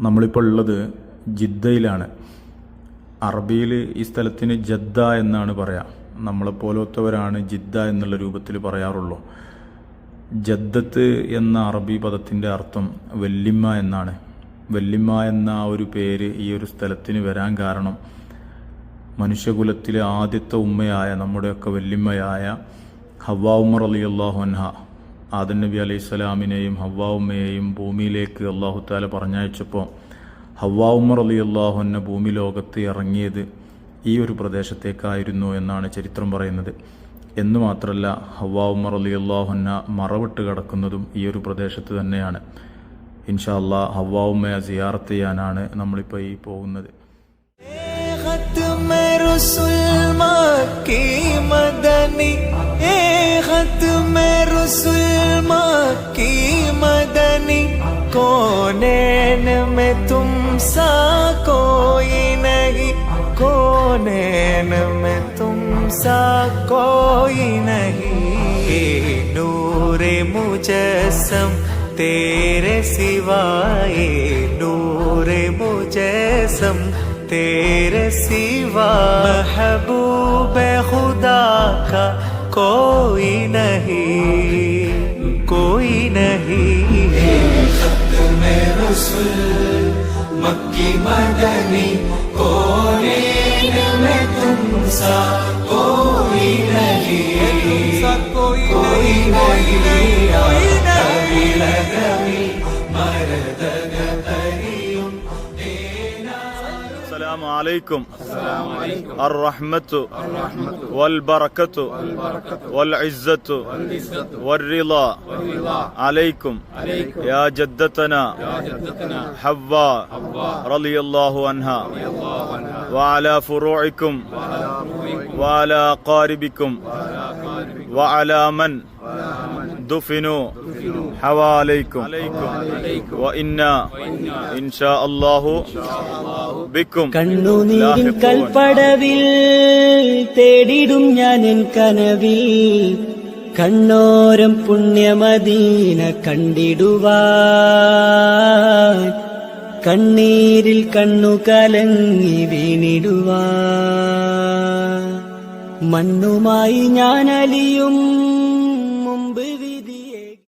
നമ്മളിപ്പോൾ ഉള്ളത് ജിദ്ദയിലാണ്. അറബിയിൽ ഈ സ്ഥലത്തിന് ജദ്ദ എന്നാണ് പറയാം. നമ്മളെപ്പോലത്തവരാണ് ജിദ്ദ എന്നുള്ള രൂപത്തിൽ പറയാറുള്ളൂ. ജദ്ദത്ത് എന്ന അറബി പദത്തിന്റെ അർത്ഥം വെല്ലിമ്മ എന്നാണ്. വെല്ലിമ്മ എന്ന ആ ഒരു പേര് ഈ ഒരു സ്ഥലത്തിന് വരാൻ കാരണം മനുഷ്യകുലത്തിലെ ആദ്യത്തെ ഉമ്മയായ നമ്മുടെയൊക്കെ വെല്ലിമ്മയായ ഹവ്വാ ഉമർ അലി അള്ളാഹു അൻഹ ആദൻ നബി അലൈഹി സ്വലാമിനെയും ഹവ്വാവുമ്മയെയും ഭൂമിയിലേക്ക് അള്ളാഹു താല പറഞ്ഞയച്ചപ്പോൾ ഹവ്വാ അലി അള്ളാഹു ഭൂമി ലോകത്ത് ഇറങ്ങിയത് ഈ ഒരു പ്രദേശത്തേക്കായിരുന്നു എന്നാണ് ചരിത്രം പറയുന്നത്. എന്ന് മാത്രമല്ല ഹവ്വാ ഉമ്മർ അലി അള്ളാഹുന്ന മറവിട്ട് കിടക്കുന്നതും ഈ ഒരു പ്രദേശത്ത് തന്നെയാണ്. ഇൻഷാ അല്ലാ ഹവ്വാ ഉമ്മയെ സിയാറത്ത് ചെയ്യാനാണ് നമ്മളിപ്പോൾ ഈ പോകുന്നത്. कोनेन में तुम सा कोई नहीं। कोनेन कोनम् तुम सा कोई नहीं। नूरे मजसम् तेरे सिवाय नूरे मुजस्म तेरे सिवा महबूब खुदा का कोई नहीं। റസൂൽ മക്കി മദനി കോനെ മെത്തും സാ കോയി നഹി കോയി നഹി കോയി നഹി السلام عليكم الرحمة والبركة والعزة والرضا عليكم يا جدتنا حواء رضي الله عنها وعلى فروعكم وعلى أقاربكم وعلى من دفنوا حواليكم وإنا إن شاء الله بكم കണ്ണുനീരിൻ لاحقون. കൽപ്പടവിൽ തേടിടും ഞാൻ എൻ കനവിൽ കണ്ണോരം പുണ്യമദീന കണ്ടിടുവാൻ കണ്ണീരിൽ കണ്ണു കലങ്ങി വീണിടുവാൻ മണ്ണുമായി ഞാൻ അലിയും நம்புகிறேன்